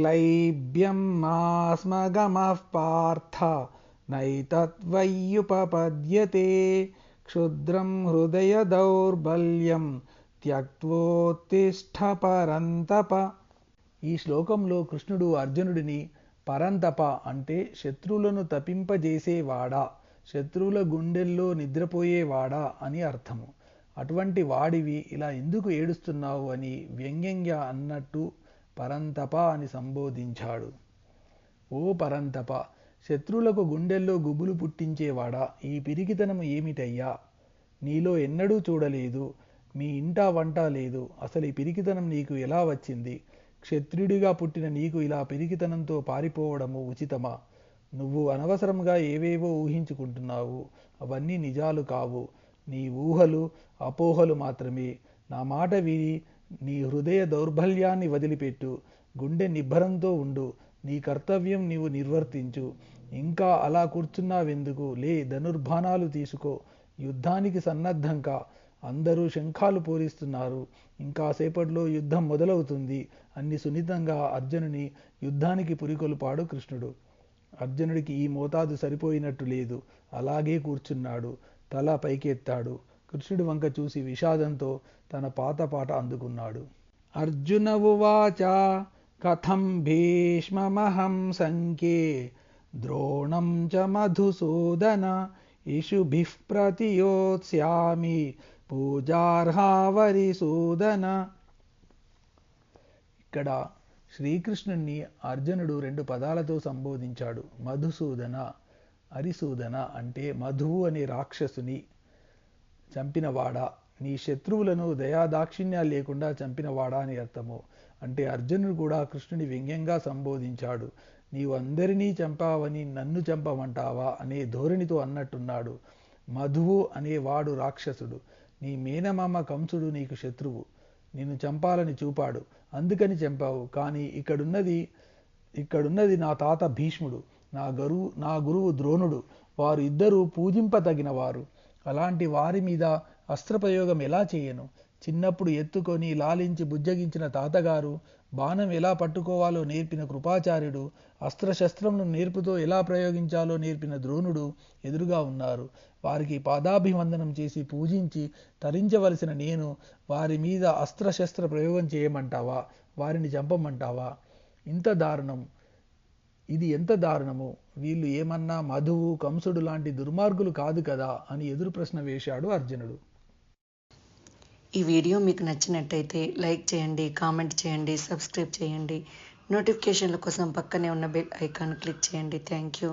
క్లైబ్యం మాస్మగమః పార్థ నైతత్వయ్యుపపద్యతే క్షుద్రం హృదయ దౌర్బల్యం త్యక్వోత్తిష్ట పరంతప ఈ శ్లోకంలో కృష్ణుడు అర్జునుడిని పరంతప అంటే శత్రువులను తపింపజేసేవాడా శత్రువుల గుండెల్లో నిద్రపోయేవాడా అని అర్థము. అటువంటి వాడివి ఇలా ఎందుకు ఏడుస్తున్నావు అని వ్యంగ్యంగా అన్నట్టు పరంతప అని సంబోధించాడు. ఓ పరంతప శత్రువులకు గుండెల్లో గుబులు పుట్టించేవాడా? ఈ పిరికితనము ఏమిటయ్యా? నీలో ఎన్నడూ చూడలేదు మీ ఇంటా వంట లేదు. అసలు ఈ పిరికితనం నీకు ఎలా వచ్చింది? క్షత్రియుడిగా పుట్టిన నీకు ఇలా పిరికితనంతో పారిపోవడము ఉచితమా? నువ్వు అనవసరంగా ఏవేవో ఊహించుకుంటున్నావు. అవన్నీ నిజాలు కావు. నీ ఊహలు అపోహలు మాత్రమే. నా మాట విని నీ హృదయ దౌర్బల్యాన్ని వదిలిపెట్టు గుండె నిబ్బరంతో ఉండు నీ కర్తవ్యం నీవు నిర్వర్తించు. ఇంకా అలా కూర్చున్నావెందుకు? లే ధనుర్బాణాలు తీసుకో యుద్ధానికి సన్నద్ధం కా. అందరూ శంఖాలు పూరిస్తున్నారు ఇంకా సేపట్లో యుద్ధం మొదలవుతుంది. అన్ని సున్నితంగా అర్జునుని యుద్ధానికి పురికొల్పాడు కృష్ణుడు. అర్జునుడికి ఈ మోతాదు సరిపోయినట్టు లేదు. అలాగే కూర్చున్నాడు. తల పైకెత్తాడు. కృష్ణుడి వంక చూసి విషాదంతో తన పాత పాట అందుకున్నాడు. అర్జున ఉవాచ కథం భీష్మమహం సంఖ్యే. ద్రోణం చ మధుసూదన ఇషుభిః ప్రతియోత్స్యామి. పూజార్హావరిసూదన ఇక్కడ శ్రీకృష్ణుణ్ణి అర్జునుడు రెండు పదాలతో సంబోధించాడు. మధుసూదన అరిసూదన అంటే మధువు అనే రాక్షసుని. చంపినవాడా? నీ శత్రువులను దయాదాక్షిణ్యాలు లేకుండా చంపినవాడా అని అర్థము. అంటే అర్జునుడు కూడా కృష్ణుని వ్యంగ్యంగా సంబోధించాడు. నీవు అందరినీ చంపావని నన్ను చంపమంటావా అనే ధోరణితో అన్నట్టున్నాడు. మధువు అనేవాడు రాక్షసుడు. నీ మేనమామ కంసుడు నీకు శత్రువు. నిన్ను చంపాలని చూపాడు. అందుకని చంపావు. కానీ ఇక్కడున్నది ఇక్కడున్నది నా తాత భీష్ముడు. నా గురువు నా గురువు ద్రోణుడు. వారు ఇద్దరూ పూజింపతగిన వారు అలాంటి వారి మీద అస్త్రప్రయోగం ఎలా చేయను? చిన్నప్పుడు ఎత్తుకొని లాలించి బుజ్జగించిన తాతగారు బాణం ఎలా పట్టుకోవాలో నేర్పిన కృపాచార్యుడు అస్త్రశస్త్రంను నేర్పుతో ఎలా ప్రయోగించాలో నేర్పిన ద్రోణుడు ఎదురుగా ఉన్నారు. వారికి పాదాభివందనం చేసి పూజించి తరించవలసిన నేను వారి మీద అస్త్రశస్త్ర ప్రయోగం చేయమంటావా? వారిని చంపమంటావా? ఇంత దారుణం. ఇది ఎంత దారుణము? వీళ్ళు ఏమన్నా మధువు కంసుడు లాంటి దుర్మార్గులు కాదు కదా అని ఎదురు ప్రశ్న వేశాడు అర్జునుడు. ఈ వీడియో మీకు నచ్చినట్టయితే లైక్ చేయండి కామెంట్ చేయండి సబ్స్క్రైబ్ చేయండి. నోటిఫికేషన్ల కోసం పక్కనే ఉన్న బెల్ ఐకాన్ క్లిక్ చేయండి. Thank you.